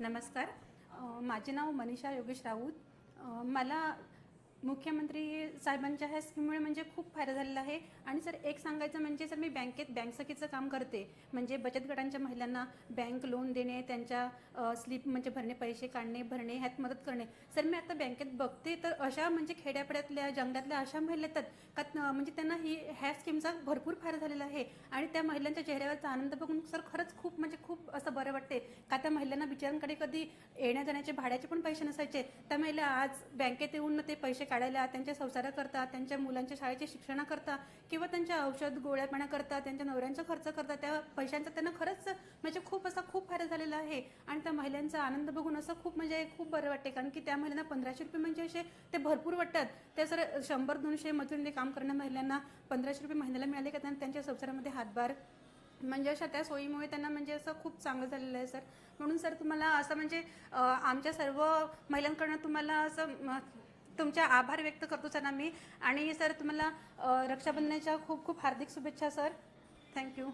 नमस्कार. माझे नाव मनीषा योगेश राऊत. मला मुख्यमंत्री साहेबांच्या ह्या स्कीममुळे म्हणजे खूप फायदा झालेला आहे. आणि सर एक सांगायचं म्हणजे सर मी बँकेत बँक सखीचं काम करते. म्हणजे बचत गटांच्या महिलांना बँक लोन देणे त्यांच्या स्लिप म्हणजे भरणे पैसे काढणे भरणे ह्यात मदत करणे. सर मी आता बँकेत बघते तर अशा म्हणजे खेड्यापाड्यातल्या जंगलातल्या अशा महिला येतात का म्हणजे त्यांना ही ह्या स्कीमचा भरपूर फायदा झालेला आहे. आणि त्या महिलांच्या चेहऱ्यावरचा आनंद बघून सर खरंच खूप म्हणजे खूप असं बरं वाटते. का त्या महिलांना बिचारांकडे कधी येण्या जाण्याचे भाड्याचे पण पैसे नसायचे. त्या महिला आज बँकेत येऊन ते पैसे काढायला त्यांच्या संसाराकरता त्यांच्या मुलांच्या शाळेच्या शिक्षणाकरता किंवा त्यांच्या औषध गोळ्यापणा करता त्यांच्या नवऱ्यांचा खर्च करता त्या पैशांचा त्यांना खरंच म्हणजे खूप असा खूप फायदा झालेला आहे. आणि त्या महिलांचा आनंद बघून असं खूप म्हणजे खूप बरं वाटते कारण की त्या महिलांना पंधराशे रुपये म्हणजे असे ते भरपूर वाटतात. त्या सर शंभर दोनशे मजुरीने काम करणाऱ्या महिलांना पंधराशे रुपये महिन्याला मिळाले का त्यांना त्यांच्या संसारामध्ये हातभार म्हणजे अशा त्या सोयीमुळे त्यांना म्हणजे असं खूप चांगलं झालेलं आहे सर. म्हणून सर तुम्हाला असं म्हणजे आमच्या सर्व महिलांकडनं तुम्हाला असं तुमच्या आभार व्यक्त करतो सर आम्ही. आणि सर तुम्हाला रक्षाबंधनाच्या खूप खूप हार्दिक शुभेच्छा सर. थँक्यू